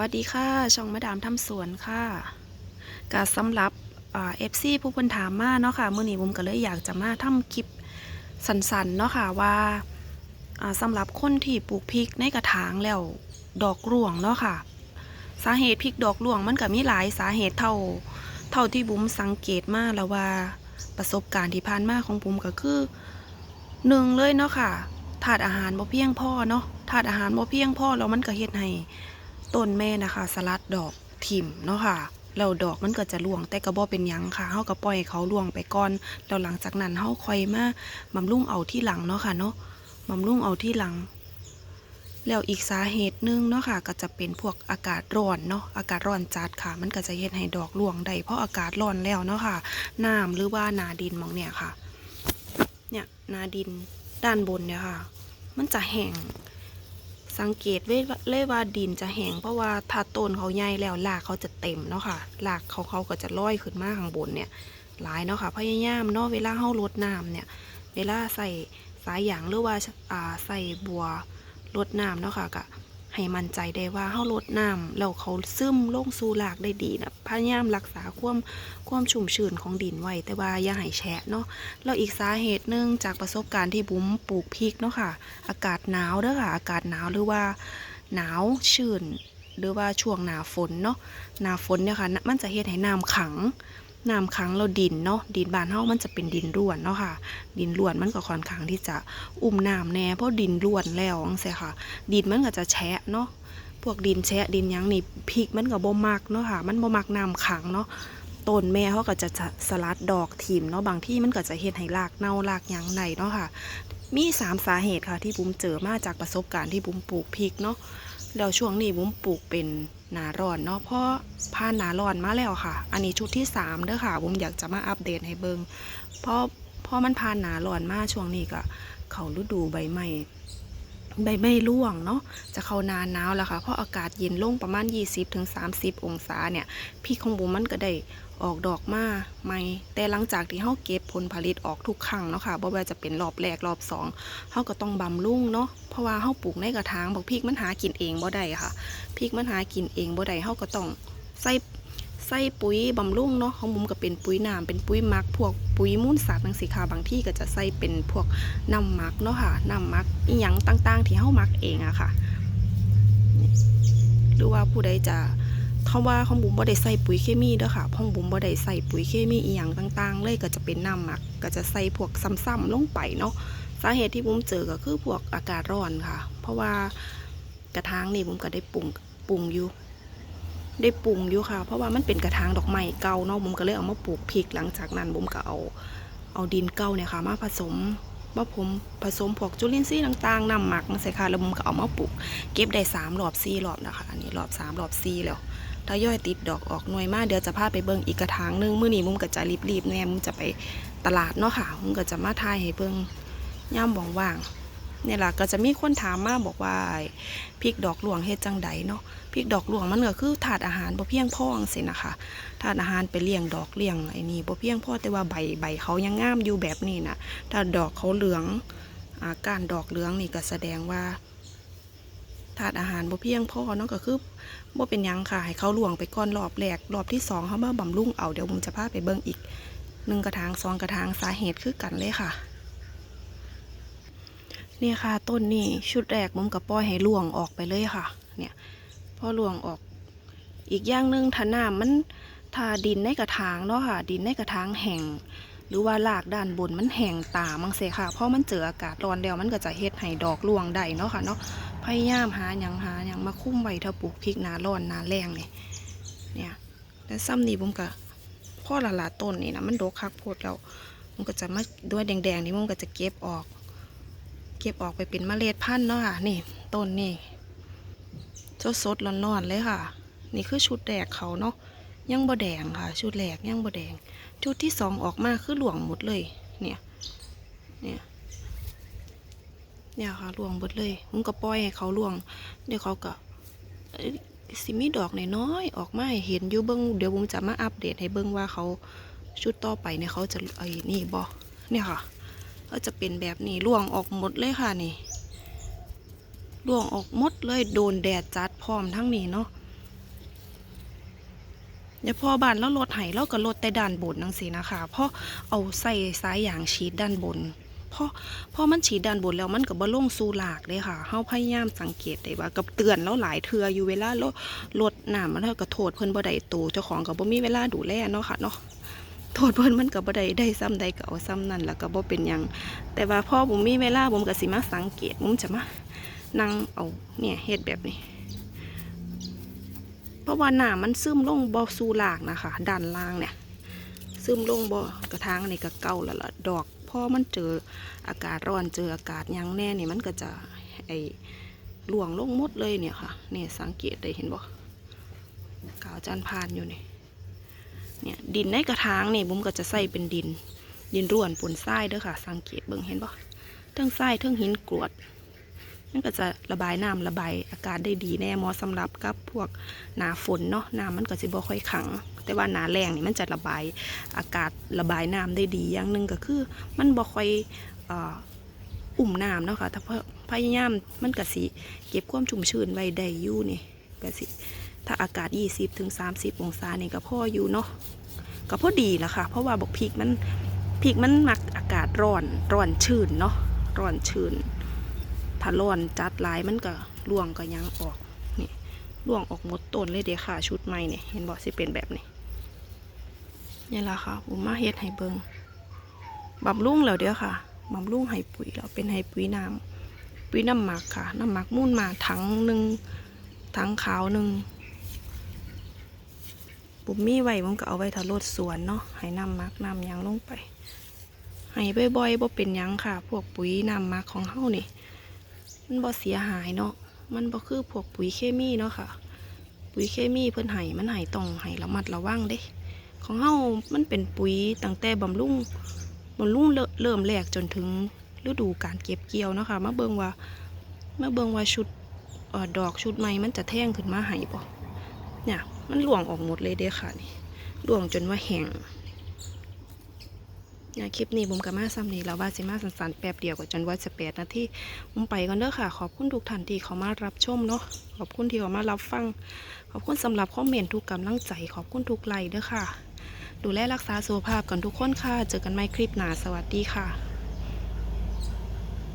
วัสดีค่ะ ช่องมาดามทำสวนค่ะกาสำหรับเอฟซีผู้เพิ่นถามมาเนาะค่ะเมื่อนี้ผมก็เลยอยากจะมาทำคลิปสั้นๆเนาะค่ะว่าอ่าสำหรับคนที่ปลูกพริกในกระถางแล้วดอกร่วงเนาะค่ะ สาเหตุพริกดอกร่วงมันก็มีหลายสาเหตุเท่าเท่าที่บุ๋มสังเกตมาแล้วว่าประสบการณ์ที่ผ่านมาของบุ๋มก็คือหนึ่งเลยเนาะค่ะถาดอาหารบ่เพียงพ่อเนาะถาดอาหารบ่เพียงพ่อแล้วมันก็เฮ็ดให้ ต้นแม่นะคะ สลัดดอกถิ่มเนาะค่ะแล้วดอกมันก็จะร่วงแต่ก็บ่เป็นยังค่ะเฮาก็ปล่อยเขาร่วงไปก่อนแล้วหลังจากนั้นเฮาค่อยมาบำรุงเอาที่หลังเนาะค่ะเนาะบำรุงเอาที่หลัง แล้วอีกสาเหตุหนึ่งเนาะค่ะ ก็จะเป็นพวกอากาศร้อนเนาะอากาศร้อนจัดค่ะ มันก็จะเฮ็ดให้ดอกร่วงได้เพราะอากาศร้อนแล้วเนาะค่ะน้ำหรือว่านาดินมองเนี่ยค่ะ เนี่ยนาดินด้านบนเนี่ยค่ะ มันจะแห้ง สังเกตเลยว่าเลยว่าดินจะแห้งเพราะว่าถ้าต้นเขาใหญ่แล้วรากเขาจะเต็มเนาะค่ะรากเขาเขาก็จะลอยขึ้นมาข้างบนเนี่ย หลายเนาะค่ะพยายามเนาะเวลาเฮารดน้ำเนี่ย เวลาใส่สายยางหรือว่าอ่าใส่บัวรดน้ำเนาะค่ะก็ ให้มั่นใจได้ว่าเฮารดน้ำแล้วเขาซึมลงสู่รากได้ดีนะพยายามรักษาความความชุ่มชื้นของดินไว้แต่ว่าอย่าให้แฉะเนาะแล้วอีกสาเหตุหนึ่งจากประสบการณ์ที่บุ๋มปลูกพริกเนาะค่ะ อากาศหนาวเด้อค่ะ อากาศหนาวหรือว่าหนาวชื้นหรือว่าช่วงหนาฝนเนาะหนาฝนเนี่ยค่ะน่ะมันจะเฮ็ดให้น้ำขัง น้ำขังเราดินเนาะดินบานเฮามันจะเป็นดินร่วนเนาะค่ะ ดินร่วนมันก็ค่อนข้างที่จะอุ้มน้ำแน่เพราะดินร่วนแล้วจังซี่ค่ะ ดินมันก็จะแฉะเนาะพวกดินแฉะดินยังนี่พริกมันก็บ่มักเนาะค่ะ มันบ่มักน้ำขังเนาะต้นแม่เขาก็จะสลัดดอกถิ่มเนาะบางที่มันก็จะเฮ็ดให้รากเน่ารากยังในเนาะค่ะ มีสามสาเหตุค่ะที่บุ้มเจอมาจากประสบการณ์ที่บุ้มปลูกพริกเนาะ แล้วช่วงนี้บุ้มปลูกเป็นหนาร้อนเนาะเพราะผ่านหนาร้อนมาแล้วค่ะ อันนี้ชุดที่สามเด้อค่ะบุ้มอยากจะมาอัปเดตให้เบิงเพราะเพราะมันผ่านหนาร้อนมาช่วงนี้ก็ เขาฤดูใบไม้ใบไม้ร่วงเนาะจะเข้านาหนาวแล้วค่ะเพราะอากาศเย็นลงประมาณ 20-30 องศาเนี่ยพริกของบุ้มมันก็ได้ ออกดอกมาใหม่แต่หลังจากที่เฮาเก็บผลผลิตออกทุกครั้งเนาะค่ะบ่ว่าจะเป็นรอบแรกรอบสองเฮาก็ต้องบำรุงเนาะเพราะว่าเฮาปลูกในกระถางบอกพริกมันหากินเองบ่ได้ค่ะพริกมันหากินเองบ่ได้เฮาก็ต้องใส่ใส่ปุ๋ยบำรุงเนาะของผมก็เป็นปุ๋ยน้ำเป็นปุ๋ยหมัก พวกปุ๋ยมูลสัตว์จังซี่ค่ะบางที่ก็จะใส่เป็นพวกน้ำหมักเนาะค่ะน้ำหมักอีหยังต่างๆ ที่เฮาหมักเองอะค่ะ หรือว่าผู้ใดจะ เขาว่าของบุ๋มบ่ได้ใส่ปุ๋ยเคมีเด้อค่ะของบุ๋มบ่ได้ใส่ปุ๋ยเคมีอีหยังต่างๆ เลยก็จะเป็นน้ำหมักก็จะใส่พวกซ้ำๆลงไปเนาะสาเหตุที่บุ๋มเจอก็คือพวกอากาศร้อนค่ะ เพราะว่ากระถางนี่บุ๋มก็ได้ปรุงปรุงอยู่ได้ปรุงอยู่ค่ะ เพราะว่ามันเป็นกระถางดอกไม้เก่าเนาะบุ๋มก็เลยเอามาปลูกพริกหลังจากนั้นบุ๋มก็เอาเอาดินเก่าเนี่ยค่ะ มาผสมว่าผมผสมพวกจุลินทรีย์ต่างๆน้ำหมักใส่ค่ะแล้วบุ๋มก็เอามาปลูก เก็บได้สามรอบสี่รอบนะคะ อันนี้รอบสามรอบสี่แล้ว ถ้าย่อยติดดอกออกหน่วยมากเดี๋ยวจะพาไปเบิ่งอีกกระถางหนึงมื้อนี้มุมก็จะรีบๆแน่มุมจะไปตลาดเนาะค่ะมุมก็จะมาทายให้เบิ่งย่ำว่างๆเนี่ยล่ะก็จะมีคนถามมาบอกว่าพริกดอกหลวงเฮ็ดจังใดเนาะพริกดอกหลวงมันก็คือถาดอาหารบ่เพียงพอจังซี่นะคะถาดอาหารไปเลี้ยงดอกเลี้ยงไอ้นี่บ่เพียงพอแต่ว่าใบใบเขายังงามอยู่แบบนี้นะถ้าดอกเขาเหลืองอาการดอกเหลืองนี่ก็แสดงว่าาดอาหารบ่เพียงพอเนาะก็คือบ่เป็นยังค่ะ ให้เขาหลวงไปก่อนรอบแรกรอบที่สองเขามาบำรุงเอาเดี๋ยวผมจะพาไปเบิ่งอีกหนึ่งกระถางสองกระถางสาเหตุคือกันเลยค่ะเนี่ยค่ะต้นนี่ชุดแรกผมกับปล่อยให้หลวงออกไปเลยค่ะ เนี่ยพอหลวงออกอีกอย่างหนึ่งถ้าน้ำมันถ้าดินในกระถางเนาะค่ะ ดินในกระถางแห้ง หรือว่าลากด้านบนมันแห้งตามังเสค่ะเพราะมันเจออากาศร้อนแล้วมันก็จะเฮ็ดให้ดอกล่วงได้เนาะค่ะเนาะพยายามหาหยังหาหยังมาคุ้มไว้ถ้าปลูกพริกนาร้อนนาแรงนี่เนี่ยแต่ซ้ำนี่ผมก็พ่อละละต้นนี่นะมันดกคักโพดแล้วมันก็จะมาด้วยแดงๆนี่มันก็จะเก็บออก เก็บออกไปเป็นเมล็ดพันธุ์เนาะค่ะนี่ต้นนี่สดสดๆร้อนๆเลยค่ะ นี่คือชุดแรกเขาเนาะ ยังบ่แดงค่ะ ชุดแรกยังบ่แดง ชุดที่สองออกมาคือหลวงหมดเลย เนี่ย เนี่ยเนี่ยค่ะลวงเบิดเลยผมก็ปล่อยให้เขาลวง เดี๋ยวเขาก็สิมีดอกน้อยๆออกมาหเห็นอยู่เบิ้งเดี๋ยวผมจะมาอัปเดตให้เบิ้งว่าเขาชุดต่อไปเนี่ยเขาจะไอ้นี่บอเนี่ยค่ะเขาจะเป็นแบบนี้ล่วงออกหมดเลยค่ะนี่ล่วงออกหมดเลยโดนแดดจัดพร้อมทั้งนี้เนาะ เดี๋ยวพอบานแล้วลดไห้เราก็ลดแต่ด้านบนนังสีนะคะ เพราะเอาใส่สายยางฉีดด้านบนเพราะเพราะมันฉีดด้านบนแล้วมันก็บ่ลงสู่หลากเลยค่ะเฮาพยายามสังเกตได้ว่ากับเตือนแล้วหลายเทื่ออยู่เวลาลดลดน้ำมันเฮาก็โทษเพิ่นบ่ได้โตเจ้าของก็บบ่มีเวลาดูแลเนาะค่ะเนาะโทษเพิ่นมันก็บบ่ได้ได้ซ้ำใดก็เอาซ้ำนั่นแล้วก็บ่เป็นยังแต่ว่าพ่อผมมีเวลาผมก็สิมาสังเกตผมจะมานั่งเอาเนี่ยเฮ็ดแบบนี้ เพราะว่าน้ำมันซึมลงบ่สู่หลากนะคะด้านล่างเนี่ย ซึมลงบ่กระถางนี่ก็เก่าแล้วล่ะดอกพอมันเจออากาศร้อนเจออากาศยังแน่นี่มันก็จะไอหลวงลงมดเลยเนี่ยค่ะเนี่ยสังเกตได้เห็นบ่กาวจันพานอยู่นี่เนี่ยดินในกระถางนี่ผมก็จะใส่เป็นดิน ดินร่วนปนทรายเด้อค่ะ สังเกตเบิ่งเห็นบ่ทั้งทรายทั้งหินกรวด มันก็จะระบายน้ำระบายอากาศได้ดีแน่มอสำหรับกับพวกหนาฝนเนาะน้ำมันก็จะบ่ค่อยขัง แต่ว่าหนาแรงนี่มันจะระบายอากาศระบายน้ำได้ดีอย่างหนึ่งก็คือ มันบ่ค่อยอ,อุ่มน้ำเนาะค่ะถ้าพยายามมันก็สิเก็บความชุ่มชื้นไว้ได้อยู่นี่ก็สิถ้าอากาศ 20ถึง30องศานี่ก็พออยู่เนาะก็พอดีละค่ะ เพราะว่าบกพริกมันพริกมันมักอากาศร้อนร้อนชื้นเนาะร้อนชื้น ถ้าร้อนจัดหลายมันก็ร่วงก็ยังออกนี่ร่วงออกหมดต้นเลยเดี๋ยวค่ะชุดใหม่เนี่ยเห็นบอกสิเป็นแบบนี้นี่แหละค่ะผมมาเฮ็ดให้เบิงบำรุงแล้วเดี๋ยวค่ะบำรุงให้ปุ๋ยแล้วเป็นให้ปุ๋ยน้ำปุ๋ยน้ำหมักค่ะ น้ำหมักมุ่นมาถังหนึ่งถังขาวหนึ่งปุ่มมีไว้ผมก็เอาไว้ทาโรดสวนเนาะให้น้ำหมักน้ำยังลงไปให้บ่อยๆบ่เป็นยังค่ะ พวกปุ๋ยน้ำหมักของเฮานี่ มันบ่เสียหายเนาะมันบ่คือพวกปุ๋ยเคมีเนาะค่ะ ปุ๋ยเคมีเพิ่นให้มันให้ต้องให้ระมัดระวังเด้ ของเฮามันเป็นปุ๋ยตั้งแต่บำรุงบำรุงเริ่มเริ่มแรกจนถึงฤดูการเก็บเกี่ยวเนาะค่ะมาเบิ่งว่ามาเบิ่งว่าชุดออดอกชุดใหม่มันจะแท่งขึ้นมาให้บ่เนี่ยมันหลวงออกหมดเลยเด้ค่ะนี่หลวงจนว่าแห้ง นะคลิปนี้ผมกับมาซ้ำนี้แล้วว่าสิมาสันๆแป๊บเดียวก็จนว่าจะแปดนาทีผมไปกันเด้อค่ะ ขอบคุณทุกท่านที่เขามารับชมเนาะขอบคุณที่เขามารับฟัง ขอบคุณสำหรับคอมเมนต์ทุกกำลังใจ ขอบคุณทุกไลค์เด้อค่ะ ดูแลรักษาสุขภาพกันทุกคนค่ะ เจอกันใหม่คลิปหน้าสวัสดีค่ะ